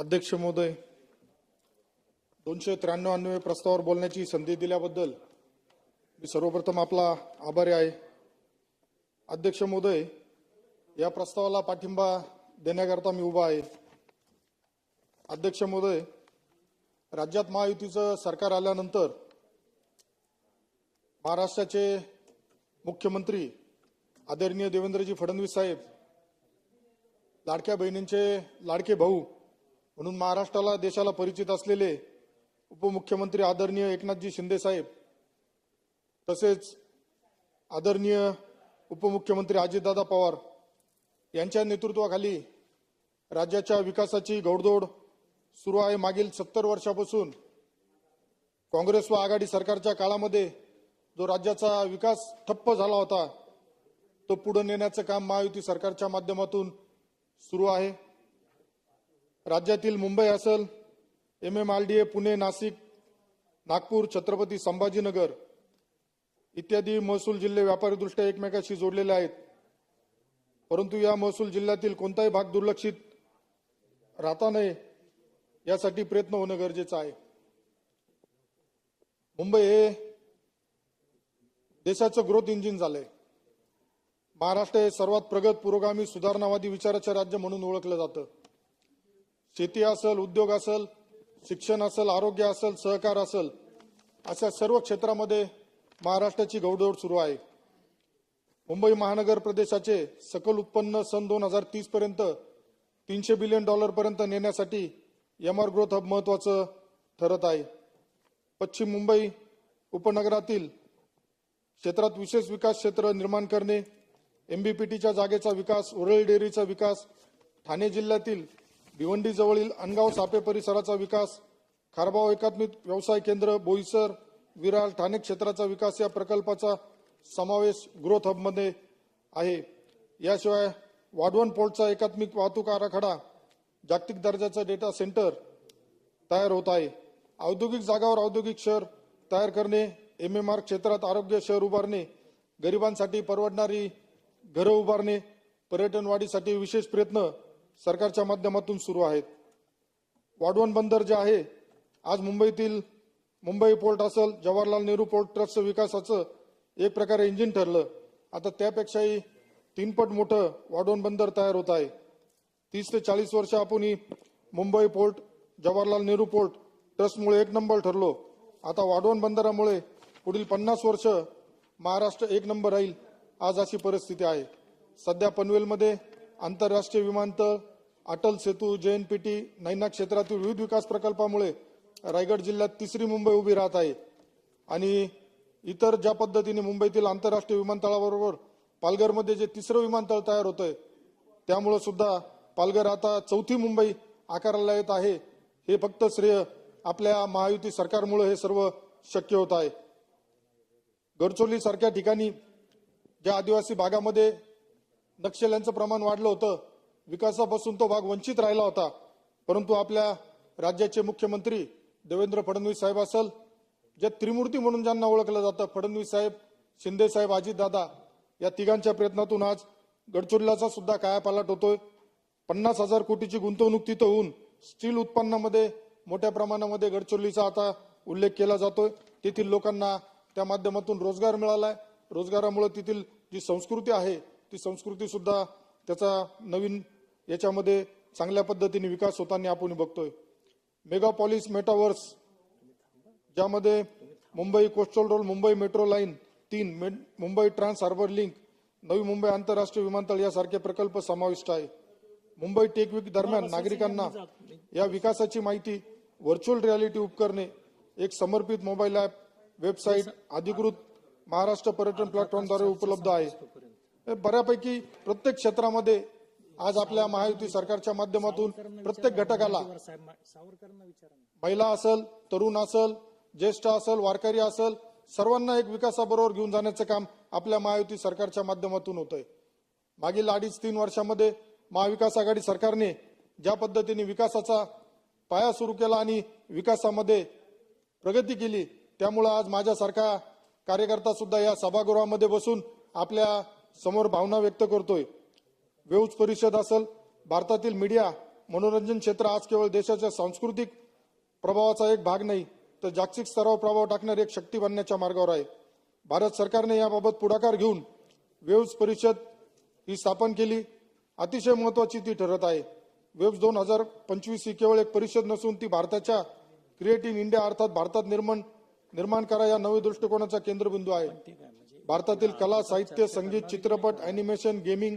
अध्यक्ष महोदय दोनशे त्र्याण्णव प्रस्तावावर बोलण्याची संधी दिल्याबद्दल मी सर्वप्रथम आपला आभारी आहे. अध्यक्ष महोदय या प्रस्तावाला पाठिंबा देण्याकरता मी उभा आहे. अध्यक्ष महोदय राज्यात महायुतीचं सरकार आल्यानंतर महाराष्ट्राचे मुख्यमंत्री आदरणीय देवेंद्रजी फडणवीस साहेब लाडक्या बहिणींचे लाडके भाऊ म्हणून महाराष्ट्राला देशाला परिचित असलेले उपमुख्यमंत्री आदरणीय एकनाथजी शिंदे साहेब तसेच आदरणीय उपमुख्यमंत्री अजितदादा पवार यांच्या नेतृत्वाखाली राज्याच्या विकासाची घौडदौड सुरू आहे. मागील सत्तर वर्षापासून काँग्रेस व आघाडी सरकारच्या काळामध्ये जो राज्याचा विकास ठप्प झाला होता तो पुढे नेण्याचं काम महायुती सरकारच्या माध्यमातून सुरू आहे. राज्यातील मुंबई असेल M M R D A Pune Nashik Nagpur Chhatrapati Sambhajinagar इत्यादी महसूल जिल्हे व्यापारीदृष्ट्या एकमेकाशी जोडलेले आहेत. परंतु या महसूल जिल्ह्यातील कोणताही भाग दुर्लक्षित राहता नये यासाठी प्रयत्न होणं गरजेचं आहे. मुंबई हे देशाचं ग्रोथ इंजिन झालंय. महाराष्ट्र हे सर्वात प्रगत पुरोगामी सुधारणावादी विचाराचे राज्य म्हणून ओळखलं जातं. शेती असेल उद्योग असेल शिक्षण असेल आरोग्य असेल सहकार असेल अशा सर्व क्षेत्रामध्ये महाराष्ट्राची घौडदौड सुरू आहे. मुंबई महानगर प्रदेशाचे सकल उत्पन्न सन दोन हजार तीस पर्यंत तीनशे बिलियन डॉलर पर्यंत नेण्यासाठी एम आर ग्रोथ हब महत्वाचं ठरत आहे. पश्चिम मुंबई उपनगरातील क्षेत्रात विशेष विकास क्षेत्र निर्माण करणे एमबीपीटीच्या जागेचा विकास ओरळ डेअरीचा विकास ठाणे जिल्ह्यातील भिवंडी जवळील अनगाव सापे परिसराचा विकास खारबाव एकात्मिक व्यवसाय केंद्र बोईसर विरार ठाणे क्षेत्राचा विकास या प्रकल्पाचा समावेश ग्रोथ हबमध्ये आहे. याशिवाय वाढवण पोर्टचा एकात्मिक वाहतूक आराखडा जागतिक दर्जाचा डेटा सेंटर तयार होत आहे. औद्योगिक जागावर औद्योगिक शहर तयार करणे एम एम आर क्षेत्रात आरोग्य शहर उभारणे गरिबांसाठी परवडणारी घरं उभारणे पर्यटनवाढीसाठी विशेष प्रयत्न सरकारच्या माध्यमातून सुरू आहेत. वाढवण बंदर जे आहे आज मुंबईतील मुंबई पोर्ट असेल जवाहरलाल नेहरू पोर्ट ट्रस्टचं विकासाचं एक प्रकारे इंजिन ठरलं. आता त्यापेक्षाही तीनपट मोठं वाढवण बंदर तयार होत आहे. तीस ते चाळीस वर्ष आपण ही मुंबई पोर्ट जवाहरलाल नेहरू पोर्ट ट्रस्टमुळे एक नंबर ठरलो. आता वाढवण बंदरामुळे पुढील पन्नास वर्ष महाराष्ट्र एक नंबर राहील आज अशी परिस्थिती आहे. सध्या पनवेलमध्ये आंतरराष्ट्रीय विमानतळ Atal Setu J N P T Naina क्षेत्रातील विविध विकास प्रकल्पामुळे रायगड जिल्ह्यात तिसरी मुंबई उभी राहत आहे. आणि इतर ज्या पद्धतीने मुंबईतील आंतरराष्ट्रीय विमानतळाबरोबर पालघरमध्ये जे तिसरं विमानतळ तयार होतंय त्यामुळं सुद्धा पालघर आता चौथी मुंबई आकाराला येत आहे. हे फक्त श्रेय आपल्या महायुती सरकारमुळे हे सर्व शक्य होत आहे. गडचोली सारख्या ठिकाणी ज्या आदिवासी भागामध्ये नक्षल्यांचं प्रमाण वाढलं होतं विकासापासून तो भाग वंचित राहिला होता. परंतु आपल्या राज्याचे मुख्यमंत्री देवेंद्र फडणवीस साहेब असल जे त्रिमूर्ती म्हणून ज्यांना ओळखलं जातं फडणवीस साहेब शिंदे साहेब अजितदादा या तिघांच्या प्रयत्नातून आज गडचिरोलीचा सुद्धा कायापालट होतोय. पन्नास हजार कोटीची गुंतवणूक तिथं होऊन स्टील उत्पन्नामध्ये मोठ्या प्रमाणामध्ये गडचिरोलीचा आता उल्लेख केला जातोय. तेथील लोकांना त्या माध्यमातून रोजगार मिळालाय. रोजगारामुळे तेथील जी संस्कृती आहे ती संस्कृती सुद्धा त्याचा नवीन याच्यामध्ये चांगल्या पद्धतीने विकास होताना आपण बघतोय. मेगापॉलिस मेटावर्स ज्यामध्ये Mumbai coastal road Mumbai metro line तीन Mumbai trans harbour link Navi Mumbai आंतरराष्ट्रीय विमानतळ यासारखे प्रकल्प समाविष्ट आहे. मुंबई टेक वीक दरम्यान नागरिकांना या विकासाची माहिती व्हर्च्युअल रियालिटी उपकरणे एक समर्पित मोबाईल ऍप वेबसाईट अधिकृत महाराष्ट्र पर्यटन प्लॅटफॉर्मद्वारे उपलब्ध आहे. बऱ्यापैकी प्रत्येक क्षेत्रामध्ये आज आपल्या महायुती सरकारच्या माध्यमातून प्रत्येक घटकाला. महिला असल तरुण असल ज्येष्ठ असल वारकरी असल सर्वांना एक विकासाबरोबर घेऊन जाण्याचं काम आपल्या महायुती सरकारच्या माध्यमातून होतंय मागील अडीच तीन वर्षामध्ये महाविकास आघाडी सरकारने ज्या पद्धतीने विकासाचा पाया सुरू केला आणि विकासामध्ये प्रगती केली त्यामुळं आज माझ्यासारखा कार्यकर्ता सुद्धा या सभागृहामध्ये बसून आपल्यासमोर भावना व्यक्त करतोय वेऊज परिषद असेल भारतातील मीडिया मनोरंजन क्षेत्र आज केवळ देशाच्या सांस्कृतिक प्रभावाचा एक भाग नाही तर जागतिक स्तरावर प्रभाव टाकणारी एक शक्ती बनण्याच्या मार्गावर आहे. भारत सरकारने याबाबत पुढाकार घेऊन वेव्स परिषद ही स्थापन केली. अतिशय महत्वाची ती ठरत आहे. वेब्स दोन हजार पंचवीस ही केवळ एक परिषद नसून ती भारताच्या क्रिएट इन इंडिया अर्थात भारतात निर्माण निर्माण करा या नवीन दृष्टिकोनाचा केंद्रबिंदू आहे. भारतातील कला साहित्य संगीत चित्रपट अॅनिमेशन गेमिंग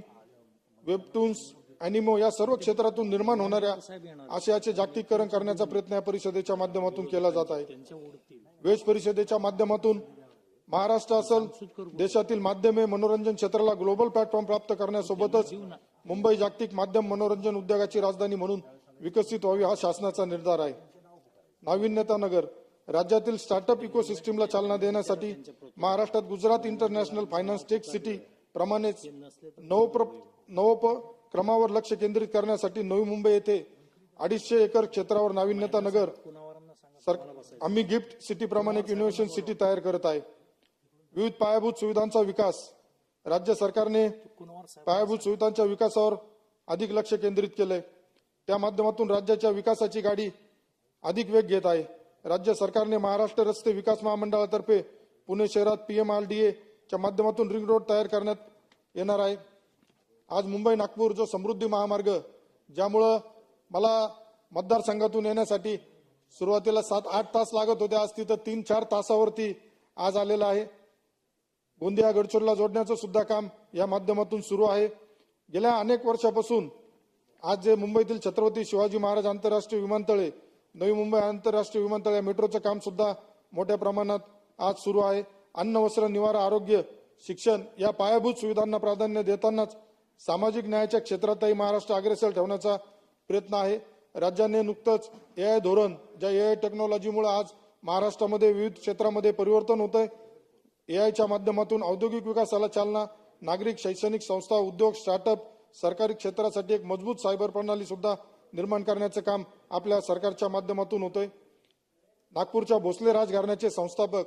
वेबटून्स अॅनिमो या सर्व क्षेत्रातून निर्माण होणाऱ्या आशयाचे जागतिकीकरण करण्याचा प्रयत्न या परिषदेच्या माध्यमातून केला जात आहे. वेज वेश परिषदेच्या माध्यमातून महाराष्ट्र असल देशातील माध्यमे मनोरंजन क्षेत्राला ग्लोबल प्लॅटफॉर्म प्राप्त करण्यासोबतच मुंबई जागतिक माध्यम मनोरंजन उद्योगाची राजधानी म्हणून विकसित व्हावी हा शासनाचा निर्धार आहे. नाविन्यता नगर राज्यातील स्टार्टअप इकोसिस्टीमला चालना देण्यासाठी महाराष्ट्रात Gujarat international finance tech city प्रमाणेच नवप्र नवोपक्रमावर लक्ष केंद्रित करण्यासाठी नवी मुंबई येथे अडीचशे एकर क्षेत्रावर नाविन्यता नगर सर आम्ही गिफ्ट सिटी प्रमाणे एक इनोव्हेशन सिटी तयार करत आहे. विविध पायाभूत सुविधांचा विकास. राज्य सरकारने पायाभूत सुविधांच्या विकासावर अधिक लक्ष केंद्रित केलंय. त्या माध्यमातून राज्याच्या विकासाची गाडी अधिक वेग घेत आहे. राज्य सरकारने महाराष्ट्र रस्ते विकास महामंडळातर्फे पुणे शहरात पीएमआरडीए च्या माध्यमातून रिंग रोड तयार करण्यात येणार आहे. आज मुंबई नागपूर जो समृद्धी महामार्ग ज्यामुळं मला मतदारसंघातून येण्यासाठी सुरुवातीला सात आठ तास लागत होते. आज तिथं तीन चार तासावरती आज आलेला आहे. गोंदिया गडचिरोला जोडण्याचं सुद्धा काम या माध्यमातून सुरू आहे. गेल्या अनेक वर्षापासून आज जे मुंबईतील छत्रपती शिवाजी महाराज आंतरराष्ट्रीय विमानतळे नवी मुंबई आंतरराष्ट्रीय विमानतळ या मेट्रोचं काम सुद्धा मोठ्या प्रमाणात आज सुरू आहे. अन्न वस्त्र निवारा आरोग्य शिक्षण या पायाभूत सुविधांना प्राधान्य देतानाच सामाजिक न्यायाच्या क्षेत्रातही महाराष्ट्र अग्रेसर ठेवण्याचा प्रयत्न आहे. राज्याने नुकतंच ए आय धोरण ज्या ए आय टेक्नॉलॉजीमुळे आज महाराष्ट्रामध्ये विविध क्षेत्रामध्ये परिवर्तन होत आहे ए आयच्या माध्यमातून औद्योगिक विकासाला चालना नागरिक शैक्षणिक संस्था उद्योग स्टार्टअप सरकारी क्षेत्रासाठी एक मजबूत सायबर प्रणाली सुद्धा निर्माण करण्याचं काम आपल्या सरकारच्या माध्यमातून होतंय. नागपूरच्या भोसले राजघराण्याचे संस्थापक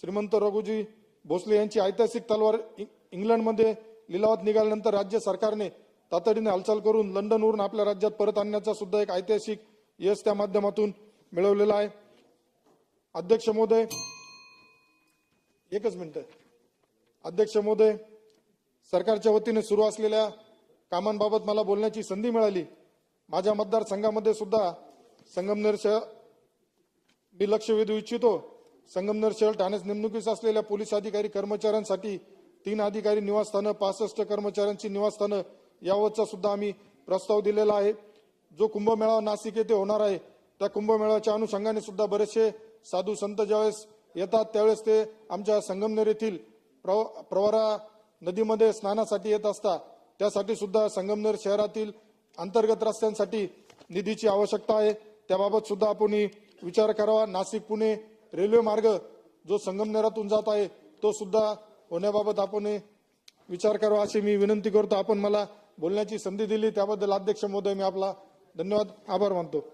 श्रीमंत रघुजी भोसले यांची ऐतिहासिक तलवार इ- इंग्लंडमध्ये लिलावात निघाल्यानंतर राज्य सरकारने तातडीने हालचाल करून लंडनवरून आपल्या राज्यात परत आणण्याचा सुद्धा एक ऐतिहासिक यश त्या माध्यमातून मिळवलेला आहे. अध्यक्ष महोदय एकच मिनिट. अध्यक्ष महोदय सरकारच्या वतीने सुरू असलेल्या कामांबाबत मला बोलण्याची संधी मिळाली. माझ्या मतदारसंघामध्ये सुद्धा संगमनेर शहर मी लक्ष वेधू इच्छितो. संगमनेर शहर ठाण्यास नेमणुकीस असलेल्या पोलीस अधिकारी कर्मचाऱ्यांसाठी तीन अधिकारी निवासस्थानं पासष्ट कर्मचाऱ्यांची निवासस्थानं यावरचा सुद्धा आम्ही प्रस्ताव दिलेला आहे. जो कुंभमेळा नाशिक येथे होणार आहे त्या कुंभमेळ्याच्या अनुषंगाने सुद्धा बरेचसे साधू संत ज्यावेळेस येतात त्यावेळेस ते आमच्या संगमनेर येथील प्रव- प्रवरा नदीमध्ये स्नानासाठी येत असता त्यासाठी सुद्धा संगमनेर शहरातील अंतर्गत रस्त्यांसाठी निधीची आवश्यकता आहे. त्याबाबत सुद्धा आपण विचार करावा. नाशिक पुणे रेल्वे मार्ग जो संगमनेरातून जात आहे तो सुद्धा होण्याबाबत आपण विचार करावा अशी मी विनंती करतो. आपण मला बोलण्याची संधी दिली त्याबद्दल अध्यक्ष महोदय मी आपला धन्यवाद आभार मानतो.